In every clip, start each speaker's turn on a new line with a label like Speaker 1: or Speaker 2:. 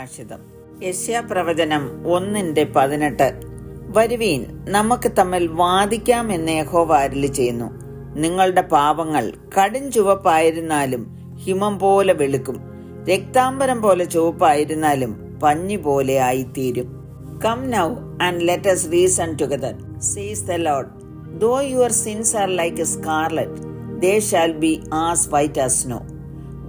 Speaker 1: സുഭാഷിതം യശ്യാപ്രവചനം ഒന്നിന്റെ പതിനെട്ട്. വരുവീൻ നമുക്ക് തമ്മിൽ വാദിക്കാം എന്ന് യഹോവ അരുളി ചെയ്യുന്നു. നിങ്ങളുടെ പാപങ്ങൾ കടും ചുവപ്പായിരുന്നാലും ഹിമം പോലെ വെളുക്കും. രക്താംബരം പോലെ ചുവപ്പായിരുന്നാലും പഞ്ഞി പോലെ ആയിത്തീരും. Come now and let us reason together saith the Lord though your sins are like a scarlet they shall be as white as snow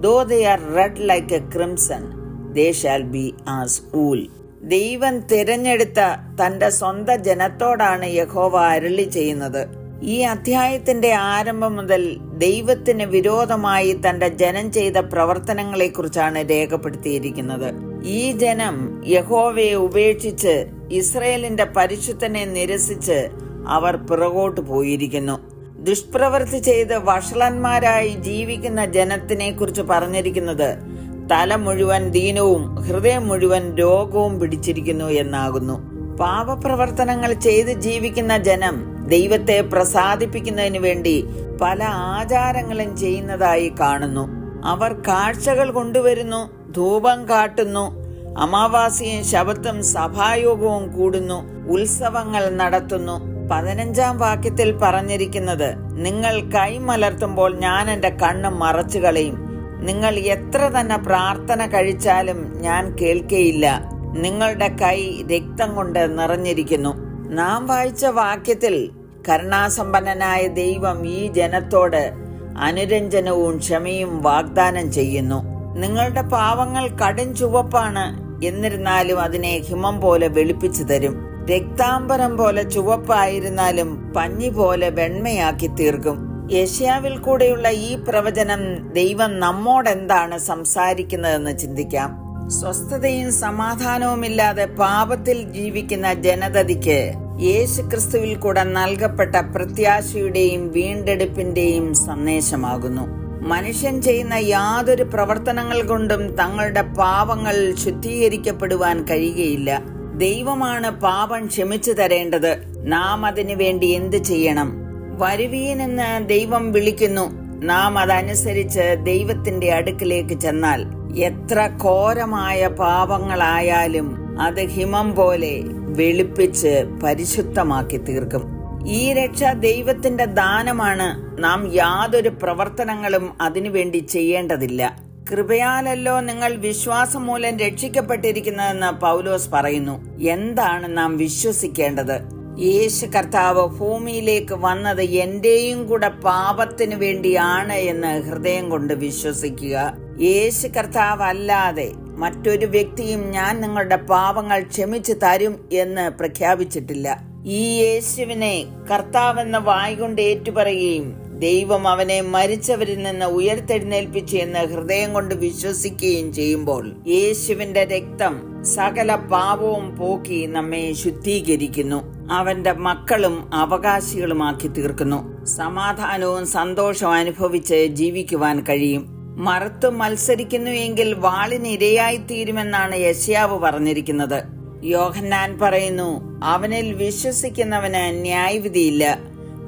Speaker 1: though they are red like a crimson they shall be as wool ദൈവം തിരഞ്ഞെടുത്ത തന്റെ സ്വന്തം ജനത്തോടാണ് യഹോവ അരുളി ചെയ്യുന്നത്. ഈ അധ്യായത്തിന്റെ ആരംഭം മുതൽ ദൈവത്തിന് വിരോധമായി തന്റെ ജനം ചെയ്ത പ്രവർത്തനങ്ങളെക്കുറിച്ചാണ് രേഖപ്പെടുത്തിയിരിക്കുന്നത്. ഈ ജനം യഹോവയെ ഉപേക്ഷിച്ച് ഇസ്രയേലിന്റെ പരിശുദ്ധനെ നിരസിച്ച് അവർ പിറകോട്ട് പോയിരിക്കുന്നു. ദുഷ്പ്രവൃത്തി ചെയ്ത് വഷളന്മാരായി ജീവിക്കുന്ന ജനത്തിനെ കുറിച്ച് പറഞ്ഞിരിക്കുന്നത് തല മുഴുവൻ ദീനവും ഹൃദയം മുഴുവൻ രോഗവും പിടിച്ചിരിക്കുന്നു എന്നാകുന്നു. പാപപ്രവർത്തനങ്ങൾ ചെയ്ത് ജീവിക്കുന്ന ജനം ദൈവത്തെ പ്രസാദിപ്പിക്കുന്നതിന് വേണ്ടി പല ആചാരങ്ങളും ചെയ്യുന്നതായി കാണുന്നു. അവർ കാഴ്ചകൾ കൊണ്ടുവരുന്നു ധൂപം കാട്ടുന്നു അമാവാസിയും ശബത്തും സഭായോഗവും കൂടുന്നു ഉത്സവങ്ങൾ നടത്തുന്നു. പതിനഞ്ചാം വാക്യത്തിൽ പറഞ്ഞിരിക്കുന്നത് നിങ്ങൾ കൈമലർത്തുമ്പോൾ ഞാൻ എന്റെ കണ്ണ് മറച്ചു കളയും നിങ്ങൾ എത്ര തന്നെ പ്രാർത്ഥന കഴിച്ചാലും ഞാൻ കേൾക്കയില്ല. നിങ്ങളുടെ കൈ രക്തം കൊണ്ട് നിറഞ്ഞിരിക്കുന്നു. നാം വായിച്ച വാക്യത്തിൽ കരുണാസമ്പന്നനായ ദൈവം ഈ ജനത്തോട് അനുരഞ്ജനവും ക്ഷമയും വാഗ്ദാനം ചെയ്യുന്നു. നിങ്ങളുടെ പാവങ്ങൾ കടും ചുവപ്പാണ്. എന്നിരുന്നാലും അതിനെ ഹിമം പോലെ വെളുപ്പിച്ചു തരും. രക്താംബരം പോലെ ചുവപ്പായിരുന്നാലും പഞ്ഞി പോലെ വെണ്മയാക്കി തീർക്കും. യഷ്യാവിൽ കൂടെയുള്ള ഈ പ്രവചനം ദൈവം നമ്മോടെന്താണ് സംസാരിക്കുന്നതെന്ന് ചിന്തിക്കാം. സ്വസ്ഥതയും സമാധാനവുമില്ലാതെ പാപത്തിൽ ജീവിക്കുന്ന ജനതയ്ക്ക് യേശു ക്രിസ്തുവിൽ കൂടെ നൽകപ്പെട്ട പ്രത്യാശയുടെയും വീണ്ടെടുപ്പിന്റെയും സന്ദേശമാകുന്നു. മനുഷ്യൻ ചെയ്യുന്ന യാതൊരു പ്രവർത്തനങ്ങൾ കൊണ്ടും തങ്ങളുടെ പാപങ്ങൾ ശുദ്ധീകരിക്കപ്പെടുവാൻ കഴിയുകയില്ല. ദൈവമാണ് പാപം ക്ഷമിച്ചു തരേണ്ടത്. നാം അതിനു വേണ്ടി എന്ത് ചെയ്യണം? വരുവീനെന്ന് ദൈവം വിളിക്കുന്നു. നാം അതനുസരിച്ച് ദൈവത്തിന്റെ അടുക്കിലേക്ക് ചെന്നാൽ എത്ര ഘോരമായ പാപങ്ങളായാലും അത് ഹിമം പോലെ വെളുപ്പിച്ച് പരിശുദ്ധമാക്കി തീർക്കും. ഈ രക്ഷ ദൈവത്തിന്റെ ദാനമാണ്. നാം യാതൊരു പ്രവർത്തനങ്ങളും അതിനുവേണ്ടി ചെയ്യേണ്ടതില്ല. കൃപയാലല്ലോ നിങ്ങൾ വിശ്വാസം മൂലം രക്ഷിക്കപ്പെട്ടിരിക്കുന്നതെന്ന് പൗലോസ് പറയുന്നു. എന്താണ് നാം വിശ്വസിക്കേണ്ടത്? യേശു കർത്താവ് ഭൂമിയിലേക്ക് വന്നത് എന്റെയും കൂടെ പാപത്തിന് വേണ്ടിയാണ് എന്ന് ഹൃദയം കൊണ്ട് വിശ്വസിക്കുക. യേശു കർത്താവ് അല്ലാതെ മറ്റൊരു വ്യക്തിയും ഞാൻ നിങ്ങളുടെ പാപങ്ങൾ ക്ഷമിച്ചു തരും എന്ന് പ്രഖ്യാപിച്ചിട്ടില്ല. ഈ യേശുവിനെ കർത്താവെന്ന വായികൊണ്ട് ഏറ്റുപറയുകയും ദൈവം അവനെ മരിച്ചവരിൽ നിന്ന് ഉയർത്തെഴുന്നേൽപ്പിച്ചു എന്ന് ഹൃദയം കൊണ്ട് വിശ്വസിക്കുകയും ചെയ്യുമ്പോൾ യേശുവിന്റെ രക്തം സകല പാപവും പോക്കി നമ്മെ ശുദ്ധീകരിക്കുന്നു. അവന്റെ മക്കളും അവകാശികളുമാക്കി തീർക്കുന്നു. സമാധാനവും സന്തോഷവും അനുഭവിച്ച് ജീവിക്കുവാൻ കഴിയും. മറുത്തു മത്സരിക്കുന്നു എങ്കിൽ വാളിനിരയായി തീരുമെന്നാണ് യശ്യാവ് പറഞ്ഞിരിക്കുന്നത്. യോഹന്നാൻ പറയുന്നു അവനിൽ വിശ്വസിക്കുന്നവന് ന്യായവിധിയില്ല.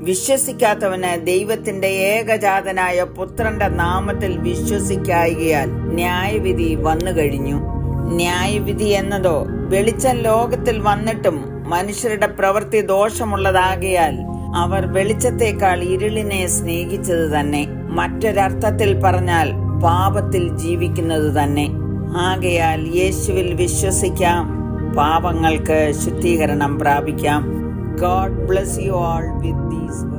Speaker 1: വിശ്വസിക്കാത്തവന് ദൈവത്തിന്റെ ഏകജാതനായ പുത്രന്റെ നാമത്തിൽ വിശ്വസിക്കായികയാൽ ന്യായവിധി വന്നു കഴിഞ്ഞു ന്യായവിധി എന്നതോ വെളിച്ചം ലോകത്തിൽ വന്നിട്ടും മനുഷ്യരുടെ പ്രവൃത്തി ദോഷമുള്ളതാകിയാൽ അവർ വെളിച്ചത്തെക്കാൾ ഇരുളിനെ സ്നേഹിച്ചത് തന്നെ. മറ്റൊരർത്ഥത്തിൽ പറഞ്ഞാൽ പാപത്തിൽ ജീവിക്കുന്നത് തന്നെ. ആകയാൽ യേശുവിൽ വിശ്വസിക്കാം. പാപങ്ങൾക്ക് ശുദ്ധീകരണം പ്രാപിക്കാം. God bless you all with these